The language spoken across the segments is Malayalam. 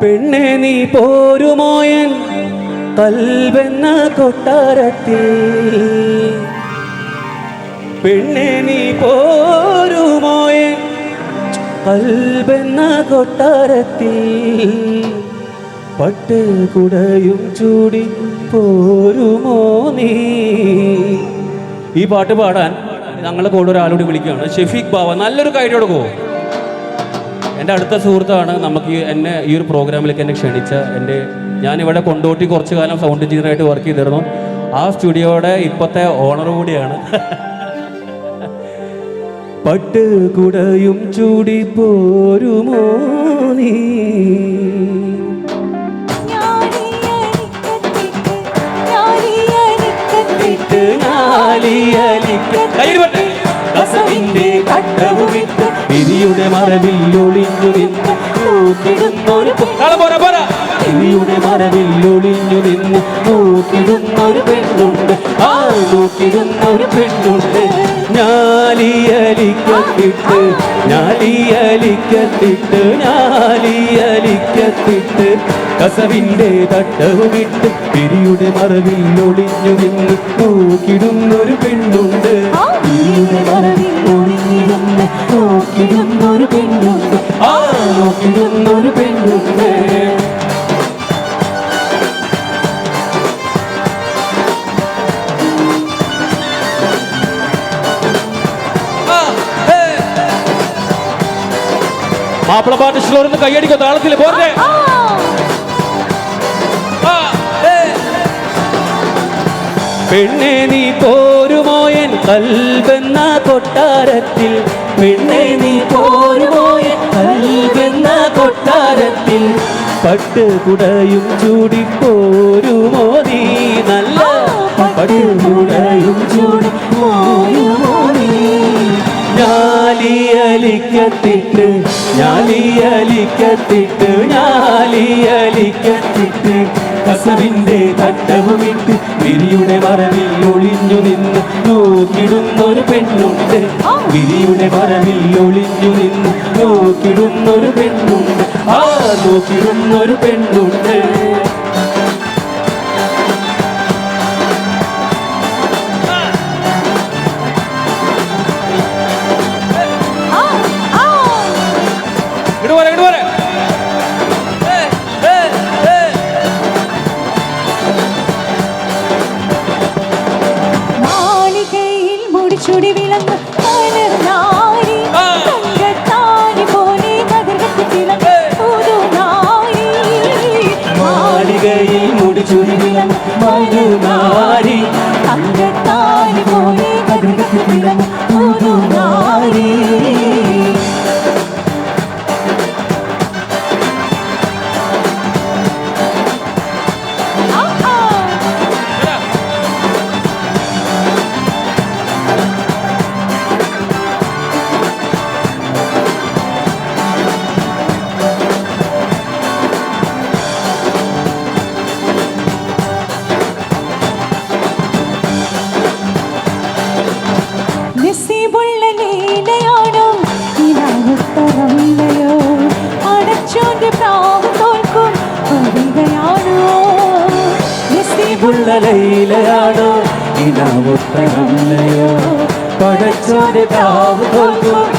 പെണ്ണെ നീ പോരുമോയൻ കൽവെന്ന കൊട്ടാരത്തിൽ. പെണ്ണെ നീ പോരുമോയൻ കൽവെന്ന കൊട്ടാരത്തിൽ. പട്ട് കുടയും ചൂടി പോരുമോ നീ? ഈ പാട്ട് പാടാൻ ഞങ്ങളെ കൂടെ ഒരാളോട് വിളിക്കുകയാണ്. ഷെഫീഖ് ബാവ നല്ലൊരു കൈഡ് കൊടുക്കുമോ എന്റെ അടുത്ത സുഹൃത്താണ്. നമുക്ക് എന്നെ ഈ ഒരു പ്രോഗ്രാമിലേക്ക് എന്നെ ക്ഷണിച്ച എന്റെ ഞാനിവിടെ കൊണ്ടോട്ടി കുറച്ച് കാലം സൗണ്ട് എഞ്ചിനീയറായിട്ട് വർക്ക് ചെയ്തിരുന്നു. ആ സ്റ്റുഡിയോയുടെ ഇപ്പോഴത്തെ ഓണർ കൂടിയാണ്. പട്ട് കുടയും ചൂടി പോരുമോ നീ? കയ്യിൽ ഞാലിയലിക്ക് മറവിൽ ഒളിഞ്ഞു നിന്ന് നോക്കിടുന്നൊരു വിരിയുടെ മറവിൽ ഒളിഞ്ഞു നിന്ന് നോക്കിടുന്നൊരു പെണ്ണുണ്ട്. ആ നോക്കിടുന്നൊരു പെണ്ണുണ്ട്. ഞാലിയലിക്കത്തിട്ട് ഞാലിയലിക്കത്തിട്ട് ഞാലിയലിക്കത്തിട്ട് കസവിന്റെ തട്ടവുമിട്ട് പിരിയുടെ മറവിൽ ഒളിഞ്ഞു നിന്ന് നോക്കിടുന്നൊരു പെണ്ണുണ്ട് പിരിയുടെ മറവിൽ ഒളിഞ്ഞിരുന്ന് നോക്കിടുന്നൊരു പെണ്ണുണ്ട്. ആ നോക്കിടുന്നൊരു പെണ്ണുണ്ട്. മാപ്പിളപ്പാട്ട് ഇഷ്ടമുള്ളവരൊന്ന് കൈയടിക്കോ താളത്തിൽ പോരെ. പെണ്ണെ നീ പോരുമോയൻ കൽവെന്ന കൊട്ടാരത്തിൽ പെണ്ണെ നീ പോരുമോയെ കൽവെന്ന കൊട്ടാരത്തിൽ? പട്ട് കുടയും ചൂടി പോരുമോ നീ? നല്ല പട്ട് കുടയും ചൂടി പോരുമോ നീ? ഞാലിയലിക്കത്തിട്ട് ഞാലിയലിക്കത്തിട്ട് ഞാലിയലിക്കത്തിട്ട് കസവിന്റെ തട്ടവുമിട്ട് വിരിയുടെ മറവിൽ നിന്ന് നോക്കിടുന്നൊരു പെണ്ണുണ്ട്. വിരിയുടെ മറവിൽ ഒളിഞ്ഞു നിന്ന് നോക്കിടുന്നൊരു പെണ്ണുണ്ട്. ആ നോക്കിടുന്നൊരു പെണ്ണുണ്ട്. മുടിച്ചുടി വിളങ്ങ് ലൈലയാണോ ഇനാവുത്തരല്ലയോ പടച്ചോന്റെ താവ് തോൽക്കും.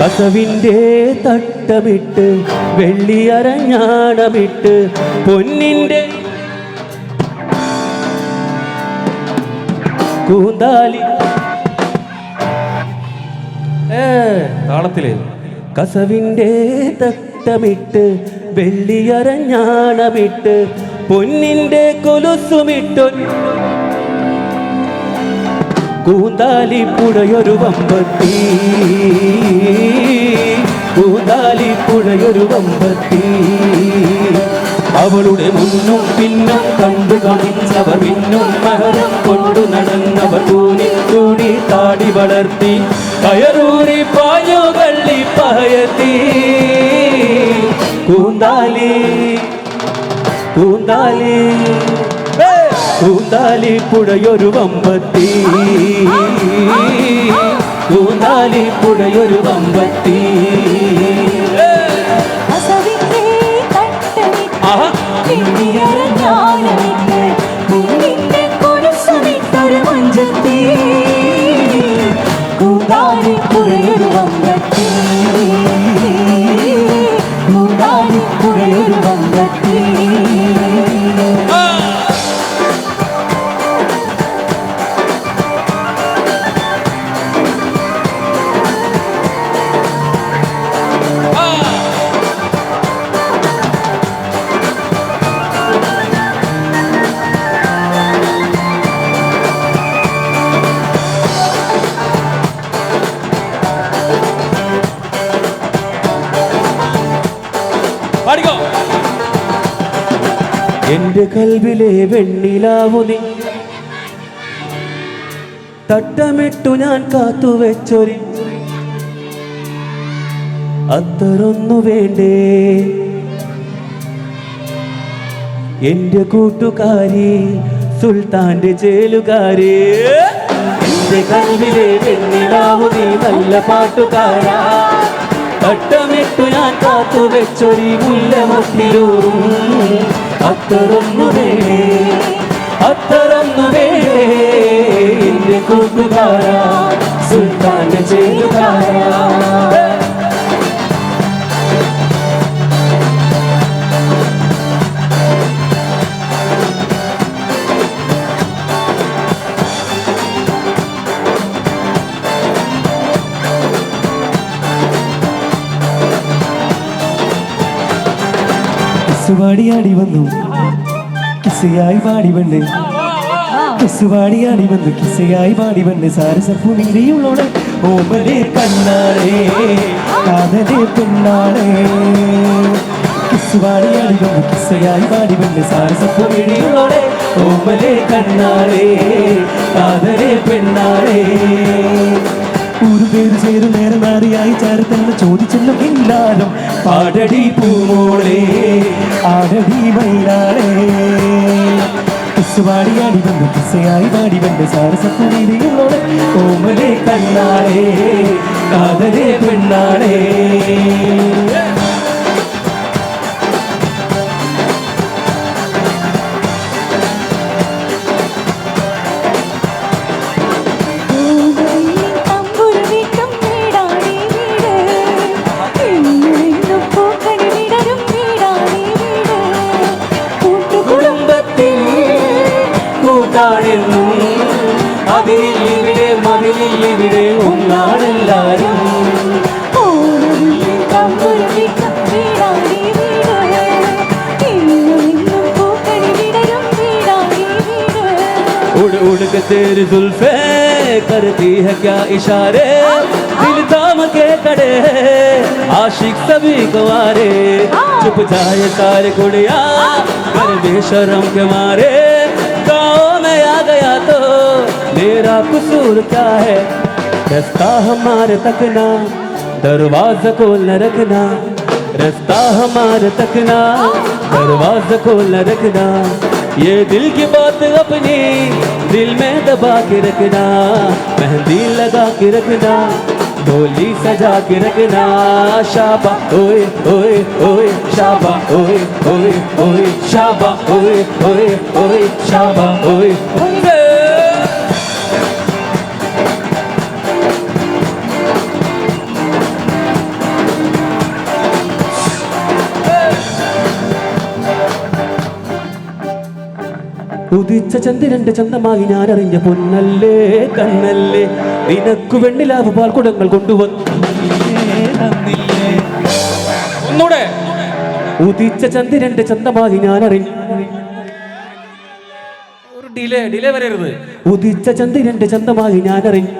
കസവിന്റെ തട്ടമിട്ട് വെള്ളിയരഞ്ഞാണമിട്ട് പൊന്നിന്റെ കൂന്താലി. ഏ താളത്തിൽ. കസവിന്റെ തട്ട തട്ടമിട്ട് വെള്ളിയരഞ്ഞാണമിട്ട് പൊന്നിന്റെ കൊലുസുമിട്ടു. കൂന്താലി പുഴയൊരു വമ്പത്തി. കൂന്താലി പുഴയൊരു വമ്പത്തി. അവളുടെ മുന്നും പിന്നും കണ്ടു കാണിച്ചവർ പിന്നും മഹരം കൊണ്ടു നടന്നവർ കൂനി കൂടി താടി വളർത്തി കയറൂറി പായോ കള്ളി പയത്തി കൂന്താലി കൂന്താലി കൂന്താലി പുഴയൊരു വമ്പത്തി. കൂന്താലി പുഴയൊരു വമ്പത്തി. എന്റെ കൽവിലെ വെണ്ണിലാവു നീ. തട്ടമിട്ടു ഞാൻ കാത്തുവെച്ചൊരി അത്തറൊന്നു വേണ്ടേ? എന്റെ കൂട്ടുകാരി സുൽത്താന്റെ ജയിലുകാരി. എന്റെ കൽവിലെ വെണ്ണിലാവു നീ നല്ല പാട്ടുകാരാ. തട്ടമിട്ടു ഞാൻ കാത്തു വെച്ചൊരി മുല്ലമത്തിലൂറും അത്തറൊന്നു വേണേ അത്തറൊന്നു വേണേ എന്റെ സുൽത്താന്റെ കിസ് പാടിയാടി വന്നു. കിസയായി പാടി വന്ന് കിസ് പാടിയാടി വന്നു. കിസയായി പാടി വന്ന് സാരസപ്പു നീരിയുള്ളോടെ ഓമലെ കണ്ണാളേ കാതലേ പെണ്ണാളേ കിസ് പാടിയാടി വന്നു. കിസയായി പാടി വന്ന് സാരസപ്പു നീരിയുള്ളോടെ ഓമലെ കണ്ണാളേ കാതലേ പെണ്ണാളേ ഒരു പേര് ചേരു നേരം മാറിയായി ചേർത്തന്നെ ചോദിച്ചെന്നും ഇല്ലാലും പാടടി പൂമോളെ ആടടി മയിലാളെ. കിസ് പാടിയാടി വന്നു കിസ്സയായി വാടി വന്ന് സാരസപ്പുനീതികളോടെ ഓമലെ കണ്ണാളെ കാതലേ പെണ്ണാളെ. വിടരും വീടാണീ വീട് उड़ उड़ के तेरी जुल्फे करती है क्या इशारे दिल थाम के खड़े हैं आशिक सभी कुंवारे चुप जाए सारे कुड़िया कर बेशरम के मारे गाँव में आ गया तो मेरा कसूर क्या है? रास्ता हमारे तक ना। दरवाज़ा खोल न रखना। रास्ता हमारे तक ना। दरवाज़ा खोल न रखना। ये दिल की बात अपनी दिल में दबा के रखना। मेहंदी लगा के रखना। डोली सजा के रखना। शाबा, ओए ओए ओए, शाबा, ओए ओए ओए, शाबा, ओए ओए ओए, शाबा, ओए। ഉദിച്ച ചന്ദ്രന്റെ ചന്തമായി ഞാൻ അറിഞ്ഞ പൊന്നല്ലേ കണ്ണല്ലേ. നിനക്കു വെണ്ണിലാവ് പാൽക്കുടങ്ങൾ കൊണ്ടുവന്നു. ഒന്നൂടെ ഉദിച്ച ചന്ദ്രന്റെ ചന്തമായി ഞാൻ അറിഞ്ഞു ഒരു ഡിലേ ഡിലേ വരരുത്. ഉദിച്ച ചന്ദ്രന്റെ ചന്തമായി ഞാൻ അറിഞ്ഞു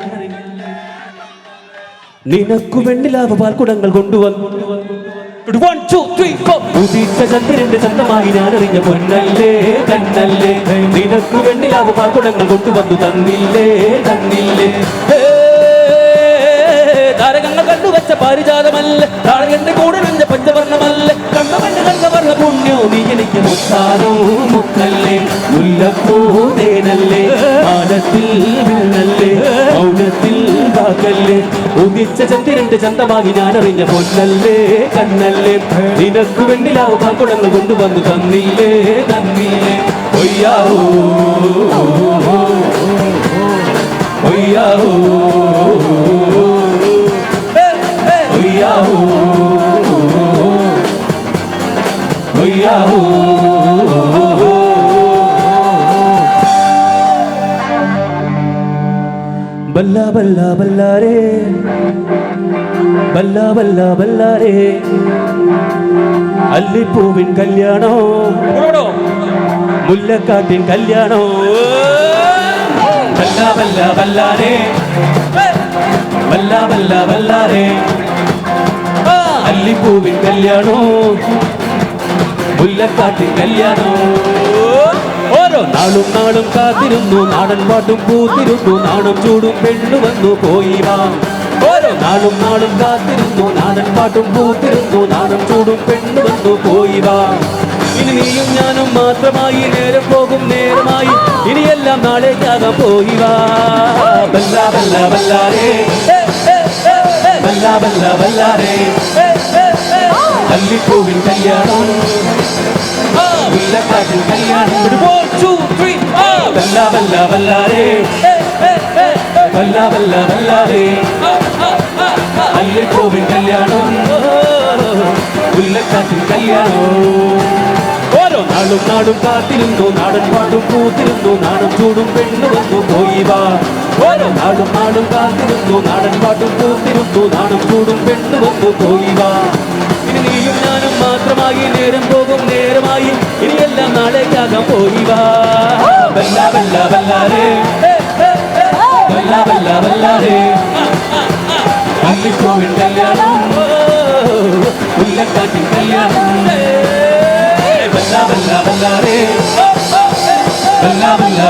നിനക്കു വെണ്ണിലാവ് പാൽക്കുടങ്ങൾ കൊണ്ടുവന്നു. ഉദിച്ച ചന്ദ്രന്റെ ഞാൻ അറിഞ്ഞ പൊന്നല്ലേ തന്നല്ലേ? നിനക്കു വെണ്ണിലാവ് പാൽക്കുടങ്ങൾ കൊണ്ടുവന്നു തന്നില്ലേ തന്നില്ലേ? കണ്ടുവച്ച പാരിജാതമല്ല. താരകന്റെ കൂടെ നിന്ന പഞ്ചവർണമല്ല. കണ്ടവന്റെ കണ്ണവർണ പുണ്യോ നീ എനിക്ക് മുത്താനോ മുത്തല്ലേ മുല്ലപ്പൂതേനല്ലേ മാനത്തിൽ വിണ്ണല്ലേ മൗനത്തിൽ വാക്കല്ലേ ഉദിച്ച ചന്ദ്രന്റെ ചന്തമാകി ഞാൻ അറിഞ്ഞ പൊന്നല്ലേ കണ്ണല്ലേ. നിനക്ക് വെണ്ണിലാവ് പാൽക്കുടങ്ങൾ കൊണ്ടുവന്നു തന്നില്ലേ തന്നില്ലേ. ഒയ്യാവോ. ഒയ്യാവോ. ബല്ല ബല്ല ബല്ലാരേ ബല്ല ബല്ല ബല്ലാരേ അല്ലിപ്പൂവിൻ കല്യാണോ മുല്ലക്കാട്ടിൻ കല്യാണോ ബല്ല ബല്ല ബല്ലാരേ ബല്ല ബല്ല ബല്ലാരേ അല്ലിപ്പൂവിൻ കല്യാണോ മുല്ലക്കാട്ടിൻ കല്യാണോ നാളും നാളും കാത്തിരുന്നു. നാടൻ പാട്ടും പൂത്തിരുന്നു. നാടും ചൂടും പെണ്ണു വന്നു. പോയി വാ. ഓരോ നാളും നാളും കാത്തിരുന്നു. നാടൻ പാട്ടും പൂത്തിരുന്നു. നാടും ചൂടും പെണ്ണു വന്നു. പോയി വാ. ഇനി നീയും ഞാനും മാത്രമായി നേരം പോകും. നേരമായി ഇനിയെല്ലാം നാളേക്കാകാൻ പോയി വാ. ബല്ല ബല്ല ബല്ലാരേ ഏ, ഏ, ഏ, ഏ, ബല്ല ബല്ല ബല്ലാരേ ഏ, ഏ, ഏ, കല്യാണം. മുല്ലക്കാട്ടിൻ കല്യാണം ബല്ല ബല്ല ബല്ലാരേ ആ, ആ, ആ, ആ, കല്യാണം. മുല്ലക്കാട്ടിൻ കല്യാണം. ഓരോ നാളും നാടും കാത്തിരുന്നു. നാടൻ പാടും പൂത്തിരുന്നു. നാടും ചൂടും പെണ്ണു വന്നു. പോയി വാ. ഓരോ നാടും നാടും കാത്തിരുന്നു. നാടൻ പാട്ടും പൂത്തിരുന്നു. നാടും ചൂടും പെണ്ണു വന്നു. പോയി വാ. ഇനി നീയും ഞാനും മാത്രമായി നേരം പോകും. നേരമായി ഇനിയെല്ലാം നാളേക്കാകാൻ പോയി വാ ബല്ല ബല്ല ബല്ലാരേ ഏ, ഏ, ഏ, ബല്ല ബല്ല ബല്ലാരേ അല്ലിക്കോവിൻ കല്യാണം മുല്ലക്കാട്ടിൻ കല്യാണം ബല്ല ബല്ല ബല്ലാരേ ബല്ല ബല്ല